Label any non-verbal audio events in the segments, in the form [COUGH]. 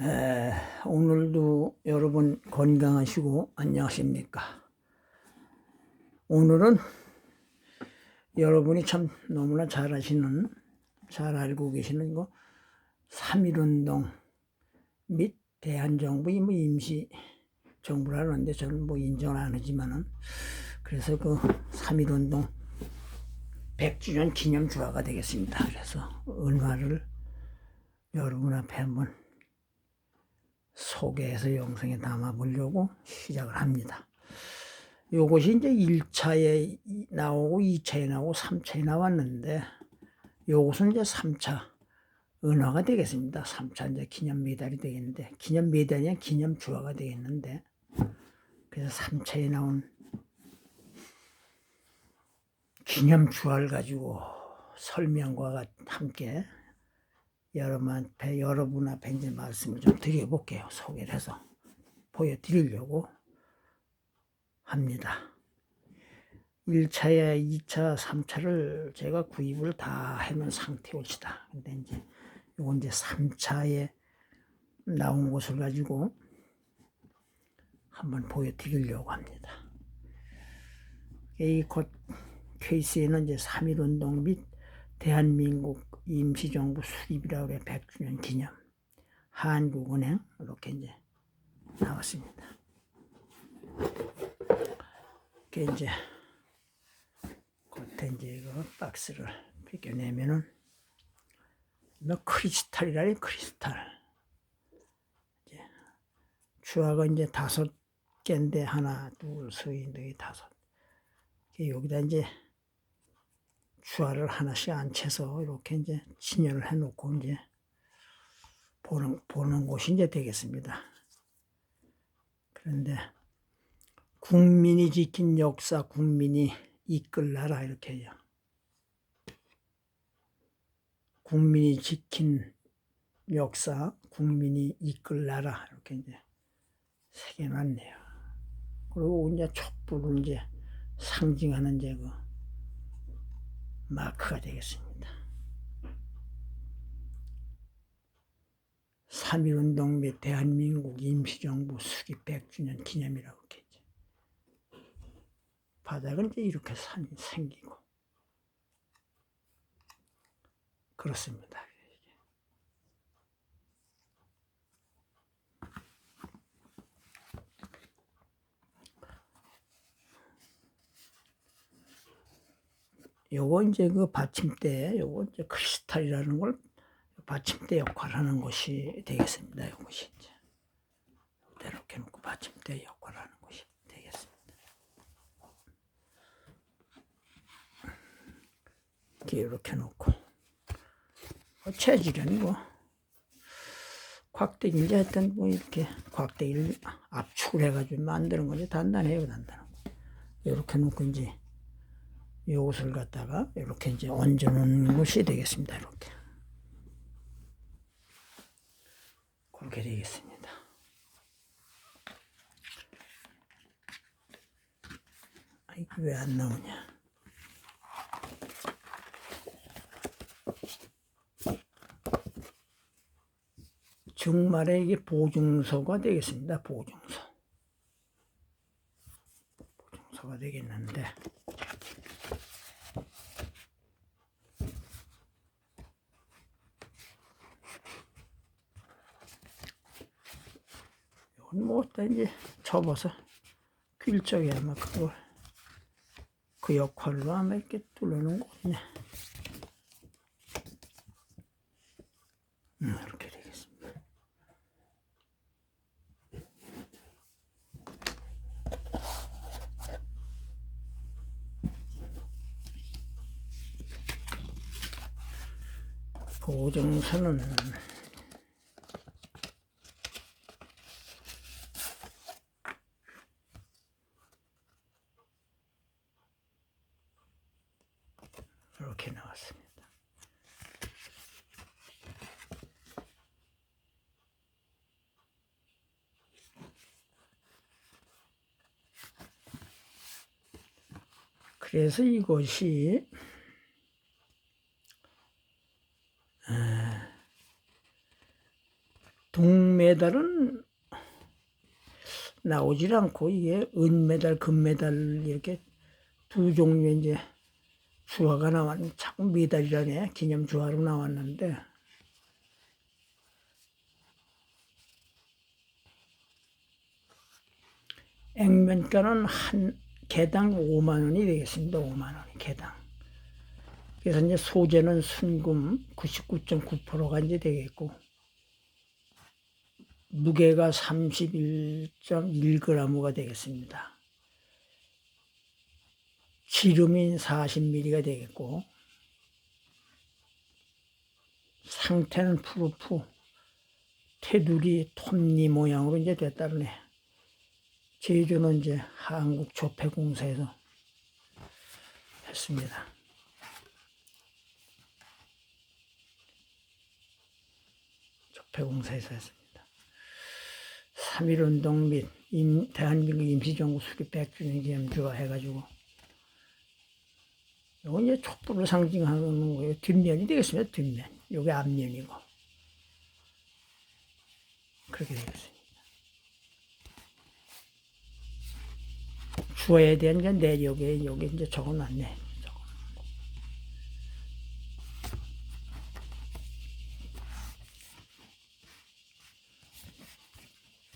에, 오늘도 여러분 건강하시고 안녕하십니까? 오늘은 여러분이 참 너무나 잘 아시는, 잘 알고 계시는 거, 3.1운동 및 대한정부 뭐 임시 정부라는데 저는 뭐 인정을 안 하지만은 그래서 그 3.1운동 100주년 기념 주화가 되겠습니다. 그래서 은화를 여러분 앞에 한번 소개해서 영상에 담아 보려고 시작을 합니다. 요것이 이제 1차에 나오고 2차에 나오고 3차에 나왔는데 요것은 이제 3차 은화가 되겠습니다. 3차 이제 기념 메달이 되겠는데 기념 메달이 아니라 기념 주화가 되겠는데 그래서 3차에 나온 기념 주화를 가지고 설명과 함께 여러분 앞에, 여러분 앞에 이제 말씀을 좀 드려볼게요. 소개를 해서 보여드리려고 합니다. 1차에 2차, 3차를 제가 구입을 다 해놓은 상태입니다. 근데 이제 요건 이제 3차에 나온 것을 가지고 한번 보여드리려고 합니다. 이곧 케이스에는 이제 3.1 운동 및 대한민국 임시정부 수립이라고 그래 100주년 기념. 한국은행 이렇게 이제 나왔습니다. 이게 이제 겉에 이제 그 박스를 벗겨내면은 뭐 크리스탈이라니 크리스탈. 이제 주화가 이제 다섯 개인데 하나 둘셋넷 다섯. 여기다 이제 주화를 하나씩 앉혀서 이렇게 이제 진열을 해놓고 이제 보는, 보는 곳이 이제 되겠습니다. 그런데 국민이 지킨 역사, 국민이 이끌 나라 이렇게 해요. 국민이 지킨 역사, 국민이 이끌 나라 이렇게 이제 새겨놨네요. 그리고 이제 촛불을 이제 상징하는 이제 그 마크가 되겠습니다. 3.1운동 및 대한민국 임시정부 수립 100주년 기념이라고 했겠죠. 바닥은 이제 이렇게 산, 생기고 그렇습니다. 요거 이제 그 받침대, 요거 이제 크리스탈이라는 걸 받침대 역할을 하는 것이 되겠습니다. 이것이 이제 이렇게 놓고 받침대 역할을 하는 것이 되겠습니다. 이렇게 이렇게 놓고 뭐 체질은 뭐 곽대기인지 하여튼 뭐 이렇게 곽대기를 압축을 해가지고 만드는 거지 단단해요 단단한 거. 이렇게 놓고 이제 요것을 갖다가 이렇게 이제 얹어놓는 것이 되겠습니다. 이렇게. 그렇게 되겠습니다. 왜 안 나오냐? 중말에 이게 보증서가 되겠습니다. 보증서. 보증서가 되겠는데. 어디다 이제 접어서 필적에 아마 그걸 그 역할로 아마 이렇게 뚫어놓은 거네. 음, 이렇게 되겠습니다. 보증서는 이렇게 나왔습니다. 그래서 이것이 동메달은 나오질 않고 이게 은메달, 금메달 이렇게 두 종류의 이제 주화가 나왔는 자꾸 메달이라네. 기념 주화로 나왔는데. 액면가는 한 개당 5만 원이 되겠습니다. 5만 원이 개당. 그래서 이제 소재는 순금 99.9%가 이제 되겠고 무게가 31.1g가 되겠습니다. 지름이 40mm가 되겠고 상태는 푸르푸 테두리 톱니 모양으로 이제 됐다르네. 제조는 이제 한국 조폐공사에서 했습니다. 조폐공사에서 했습니다. 3.1운동 및 임, 대한민국 임시정부 수립 100주년 기념 주가 해가지고 요건 이제 촛불을 상징하는 거예요. 뒷면이 되겠습니다. 뒷면. 요게 앞면이고. 그렇게 되겠습니다. 주어에 대한 이제 내력에 여기 이제 적어놨네. 적어.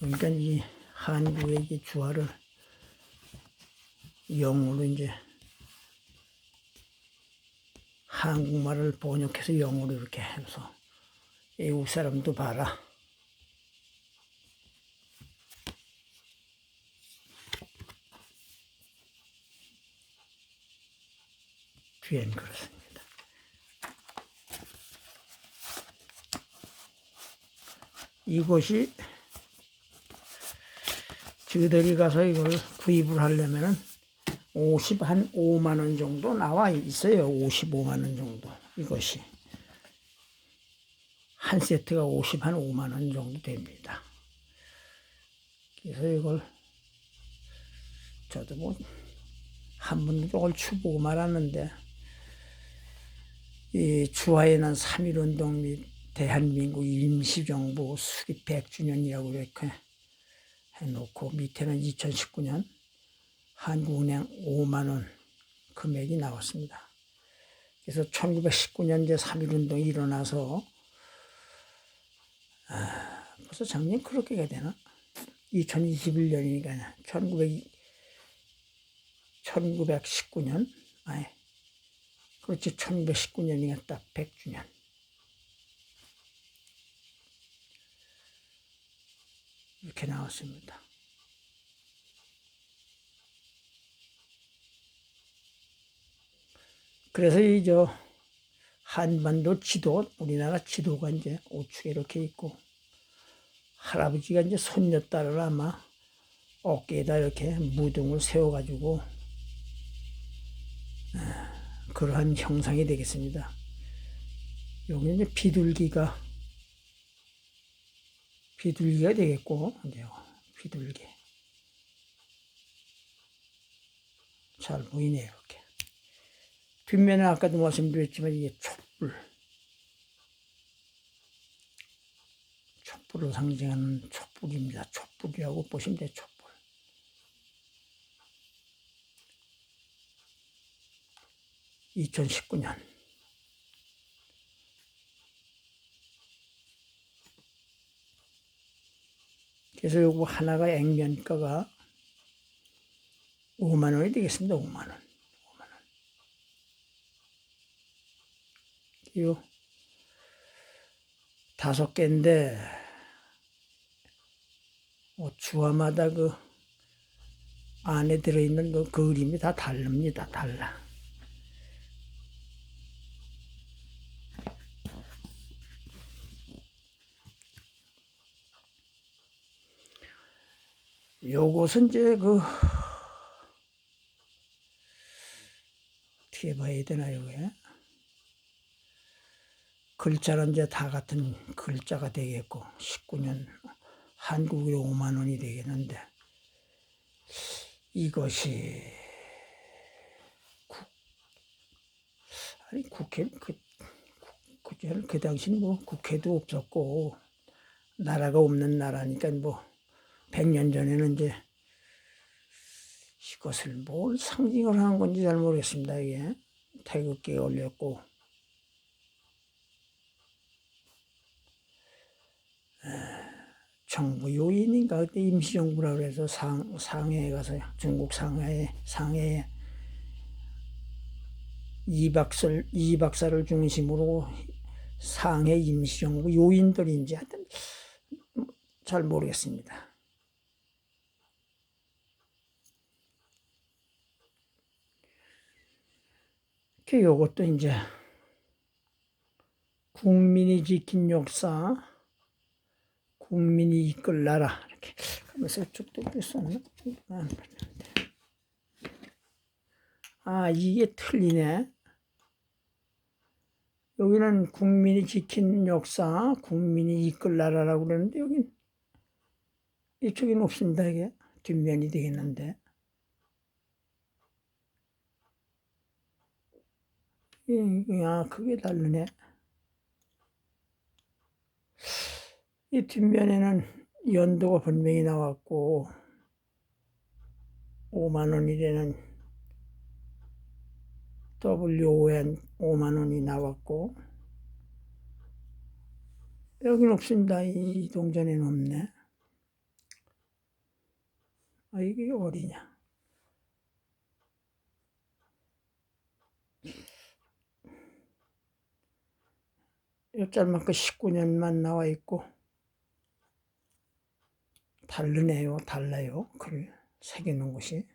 그러니까 이 한국의 이제 주화를 영어로 이제 한국말을 번역해서 영어로 이렇게 해서 외국 사람도 봐라. 뒤엔 그렇습니다. 이곳이 저희들이 가서 이걸 구입을 하려면은 50, 한 5만 원 정도 나와 있어요. 55만 원 정도. 이것이. 한 세트가 50, 한 5만 원 정도 됩니다. 그래서 이걸 저도 뭐 한 번도 저걸 추보고 말았는데 이 주화에는 3.1운동 및 대한민국 임시정부 수립 100주년이라고 이렇게 해놓고 밑에는 2019년 한국은행 5만 원 금액이 나왔습니다. 그래서 1919년 이제 3.1운동이 일어나서 아, 벌써 작년 그렇게 가 되나? 2021년이니까 1900, 1919년 아니 그렇지 1919년이가 딱 100주년 이렇게 나왔습니다. 그래서 이저 한반도 지도 우리나라 지도가 이제 우측에 이렇게 있고 할아버지가 이제 손녀딸을 아마 어깨에다 이렇게 무등을 세워가지고 아, 그러한 형상이 되겠습니다. 여기 이제 비둘기가 비둘기가 되겠고 비둘기 잘 보이네요 이렇게. 뒷면에 아까도 말씀드렸지만 이게 촛불. 촛불을 상징하는 촛불입니다. 촛불이라고 보시면 돼요, 촛불. (2019년) 그래서 요거 하나가 액면가가 5만 원이 되겠습니다. 5만 원. 요 다섯 개인데 뭐 주화마다 그 안에 들어있는 그 그림이 다 다릅니다. 달라. 요것은 이제 그 어떻게 봐야 되나요, 이게? 글자는 이제 다 같은 글자가 되겠고 19년 한국으로 5만 원이 되겠는데 이것이 국, 아니 국회 그, 그, 그 당시는 뭐 국회도 없었고 나라가 없는 나라니까 뭐 100년 전에는 이제 이것을 뭘 상징을 하는 건지 잘 모르겠습니다. 이게 태극기에 올렸고 정부 요인인가 그때 임시정부라 그래서 상 상해에 가서 중국 상해에 상해에 이박설 이박사를 중심으로 상해 임시정부 요인들인지 하여튼 잘 모르겠습니다. 그 요것도 이제 국민이 지킨 역사, 국민이 이끌 나라 이렇게 하면서 이쪽도 있었나? 아 이게 틀리네. 여기는 국민이 지킨 역사, 국민이 이끌 나라라고 그러는데 여기 이쪽에는 없습니다. 이게 뒷면이 되겠는데. 야, 그게 다르네. 이 뒷면에는 연도가 분명히 나왔고 5만 원이라는 WON 5만 원이 나왔고 여기는 없습니다. 이 동전에는 없네. 아 이게 어디냐? 짤막그 19년만 나와 있고 다르네요. 달라요. 글을 새겨놓은 곳이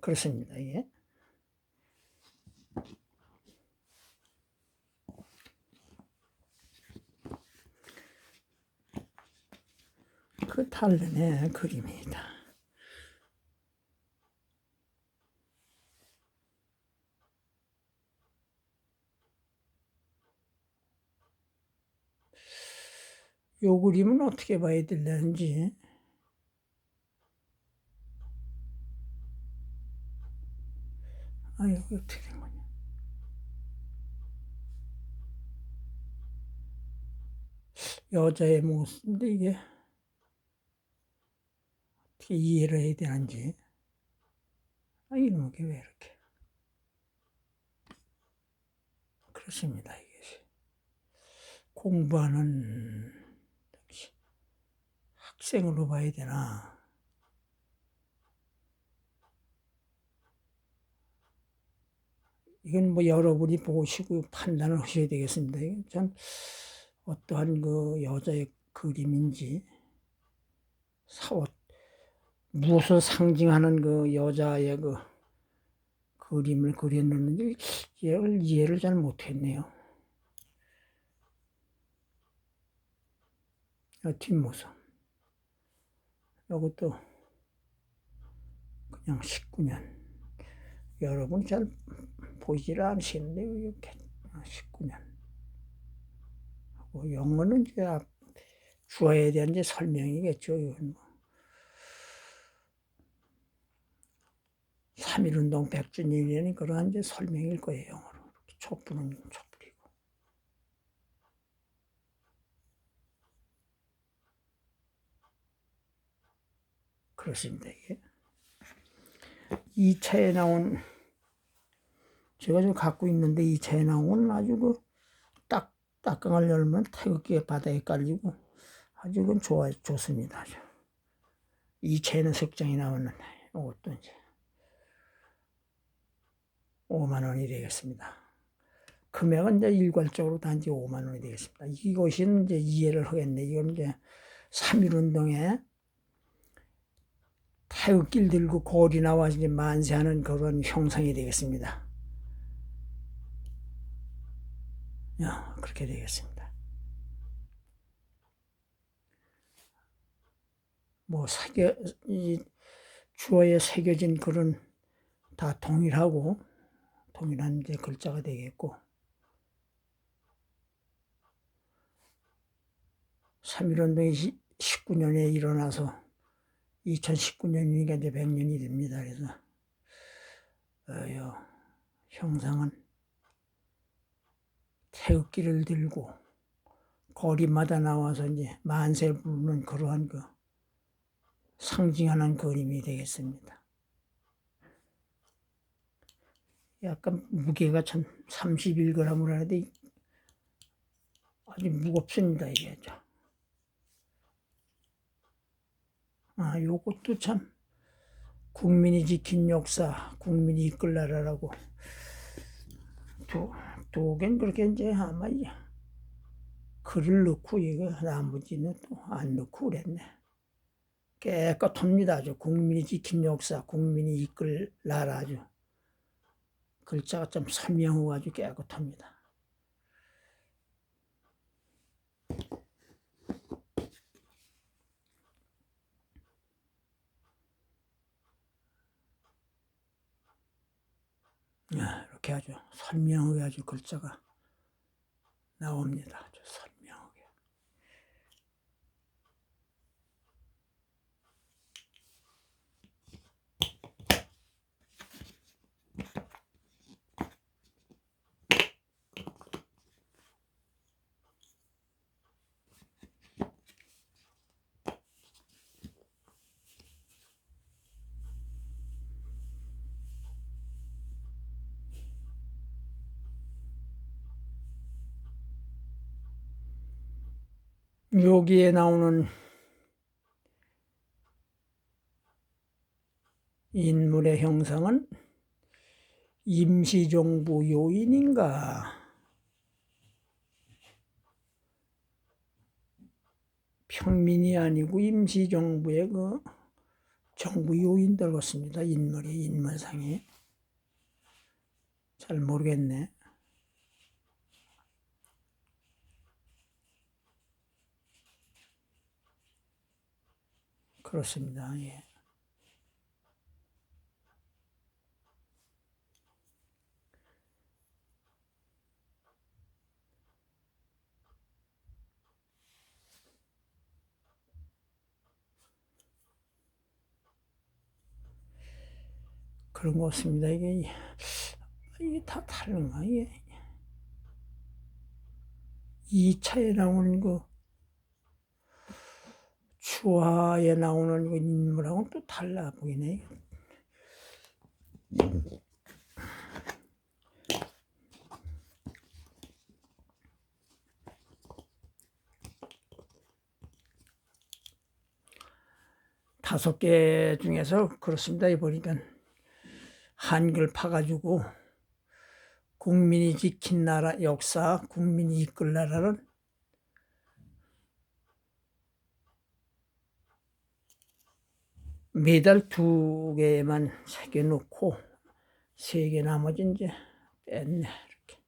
그렇습니다. 이게 그 다르네 그림이다. 요 그림은 어떻게 봐야 되는지. 아 여기 어떻게 된 거냐. 여자의 모습인데 이게 어떻게 이해를 해야 되는지. 아 이놈의 왜 이렇게. 그렇습니다 이게 공부하는 학생으로 봐야 되나? 이건 뭐 여러분이 보시고 판단을 하셔야 되겠습니다. 전 어떠한 그 여자의 그림인지 사옷 무엇을 상징하는 그 여자의 그 그림을 그렸는지 이해를, 이해를 잘 못했네요. 뒷모습. 이것도 그냥 19년. 여러분 잘 보이질 않으시는데 이렇게 19년. 하고 영어는 이제 주어에 대한 이제 설명이겠죠. 이건 뭐. 3.1운동 100주년이라는 그러한 이제 설명일 거예요. 영어로. 촛불은 촛불. 그렇습니다. 이게 2차에 나온 제가 지금 갖고 있는데 2차에 나온 아주 그 딱, 딱강을 열면 태극기에 바닥에 깔리고 아주 그건 좋아, 좋습니다. 아주. 2차에는 석장이 나왔는데 이것도 이제 5만 원이 되겠습니다. 금액은 이제 일괄적으로 단지 5만 원이 되겠습니다. 이것이 이제 이해를 하겠네. 이건 이제 3.1 운동에 태극기를 들고 골이 나와 이제 만세하는 그런 형상이 되겠습니다. 야, 그렇게 되겠습니다. 뭐 새겨 이 주어에 새겨진 글은 다 동일하고 동일한 이제 글자가 되겠고 3.1운동이 19년에 일어나서 2019년이니까 이제 100년이 됩니다. 그래서 어, 형상은 태극기를 들고 거리마다 나와서 이제 만세를 부르는 그러한 그 상징하는 그림이 되겠습니다. 약간 무게가 참 31g을 하는데 아주 무겁습니다 이게. 저. 아 요것도 참 국민이 지킨 역사, 국민이 이끌 나라라고 두, 두 개는 그렇게 이제 아마 이 글을 넣고 이거 나머지는 또 안 넣고 그랬네. 깨끗합니다. 아주 국민이 지킨 역사, 국민이 이끌 나라 아주 글자가 좀 선명하고 아주 깨끗합니다. 아, 이렇게 아주 선명하게 아주 글자가 나옵니다. 아주 선명하게. 여기에 나오는 인물의 형상은 임시정부 요인인가? 평민이 아니고 임시정부의 그 정부 요인들 같습니다. 인물이 인물상이 잘 모르겠네. 그렇습니다. 예. 그런 것 같습니다. 이게, 이게 다 다른가, 이게. 2차에 나오는 그, 추화에 나오는 그 인물하고는 또 달라 보이네. 다섯 개 중에서 그렇습니다. 이 보니까 한글 파가지고 국민이 지킨 나라 역사, 국민이 이끌 나라는 매달 두 개만 새겨 놓고 세 개 나머지 이제 뺐네 이렇게.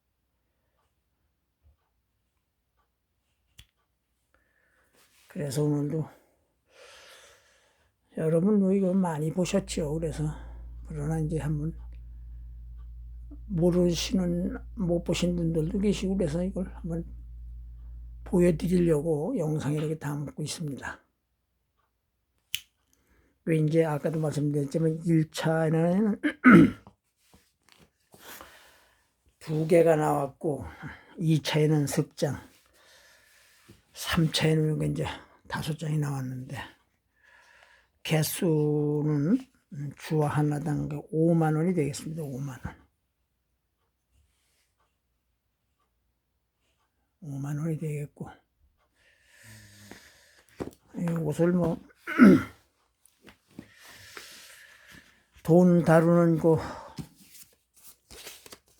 그래서 오늘도 여러분 뭐 이거 많이 보셨죠. 그래서 그러나 이제 한번 모르시는 못 보신 분들도 계시고 그래서 이걸 한번 보여드리려고 영상 이렇게 담고 있습니다. 왜 이제 아까도 말씀드렸지만 1차에는 [CLEARS THROAT] 두 개가 나왔고 2차에는 석 장 3차에는 이제 다섯 장이 나왔는데 개수는 주화 하나당 5만 원이 되겠습니다. 5만 원. 5만 원이 되겠고 이것을 뭐 [CLEARS THROAT] 돈 다루는 그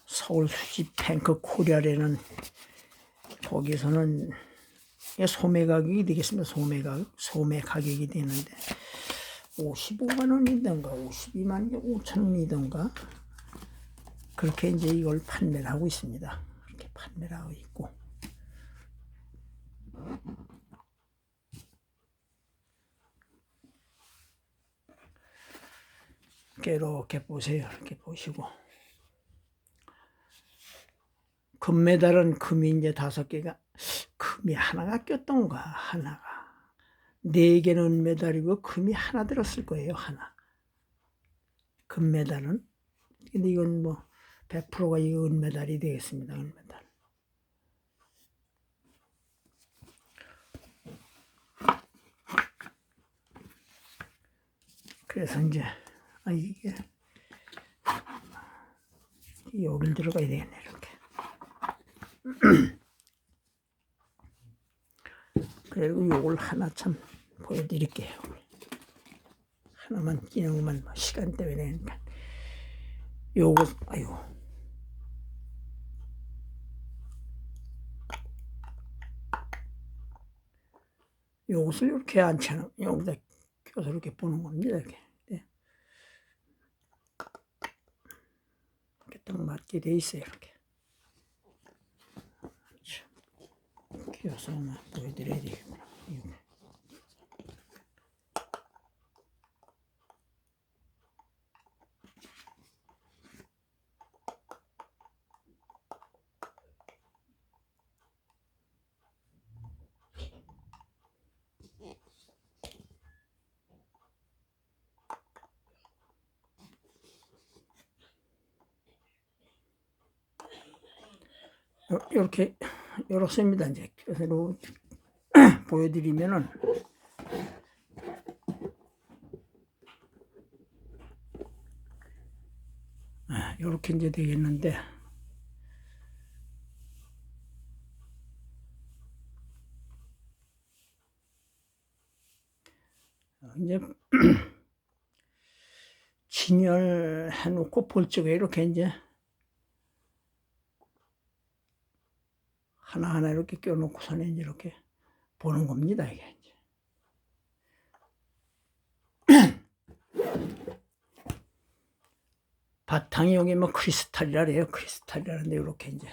서울 수지 탱크 코리아라는 거기서는 소매 가격이 되겠습니다. 소매 가격, 소매 가격이 되는데 55만 원이던가 52만 원, 5천 원이던가 그렇게 이제 이걸 판매를 하고 있습니다. 그렇게 판매를 하고 있고 이렇게 보세요. 이렇게 보시고. 금메달은 금이 이제 다섯 개가, 금이 하나가 꼈던가, 하나가. 네 개는 메달이고, 금이 하나 들었을 거예요, 하나. 금메달은. 근데 이건 뭐, 100%가 이 은메달이 되겠습니다, 은메달. 그래서 이제 아 이게 여길 들어가야 되겠네 이렇게. [CLEARS THROAT] 그리고 요걸 하나 참 보여드릴게요. 하나만 끼는구만 뭐 시간 때문에 그러니까 요거 아이고 요것을 이렇게 앉혀놓 여기다 껴서 이렇게 보는 겁니다 이렇게 네. 이렇게 딱 맞게 돼있어요 이렇게 이렇습니다. 이제 그래서 [CLEARS THROAT] 보여드리면은. 이렇게 이제 되겠는데. 이제 진열해 놓고 볼 적에 이렇게 이제 하나하나 이렇게 껴놓고서는 이렇게 보는 겁니다, 이게. [CLEARS THROAT] 바탕이 여기 뭐 크리스탈이라 그래요. 크리스탈이라는데 이렇게 이제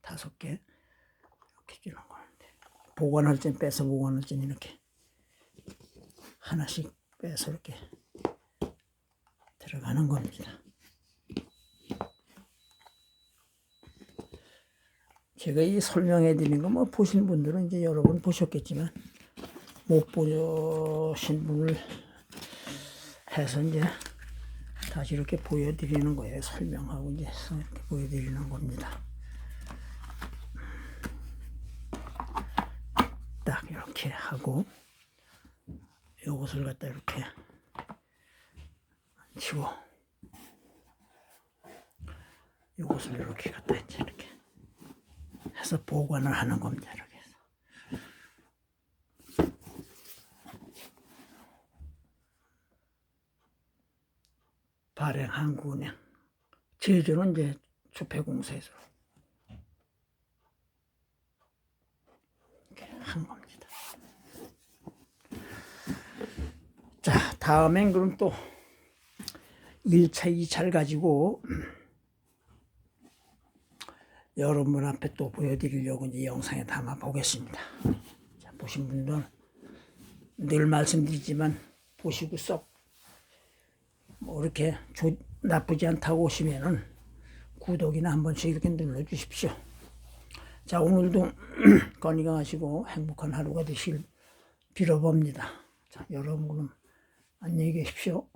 다섯 개 이렇게 끼는 거는데 보관할 땐 빼서 보관할 땐 이렇게 하나씩 빼서 이렇게 들어가는 겁니다. 제가 이 설명해 드린 거 뭐 보신 분들은 이제 여러 번 보셨겠지만 못 보신 분을 해서 이제 다시 이렇게 보여드리는 거예요. 설명하고 이제 이렇게 보여드리는 겁니다. 딱 이렇게 하고 요것을 갖다 이렇게 치고 요것을 이렇게 갖다 이제 해서 보관을 하는 겁니다. 이렇게 해서. 발행 한국은행 제조는 이제 주폐공사에서 이렇게 한 겁니다. 자 다음엔 그럼 또 1차, 2차를 가지고 여러분 앞에 또 보여드리려고 이제 영상에 담아 보겠습니다. 자, 보신 분들 늘 말씀드리지만 보시고 썩 뭐 이렇게 조, 나쁘지 않다고 오시면은 구독이나 한 번씩 이렇게 눌러 주십시오. 자 오늘도 [CLEARS THROAT] 건강하시고 행복한 하루가 되실 빌어봅니다. 자 여러분은 안녕히 계십시오.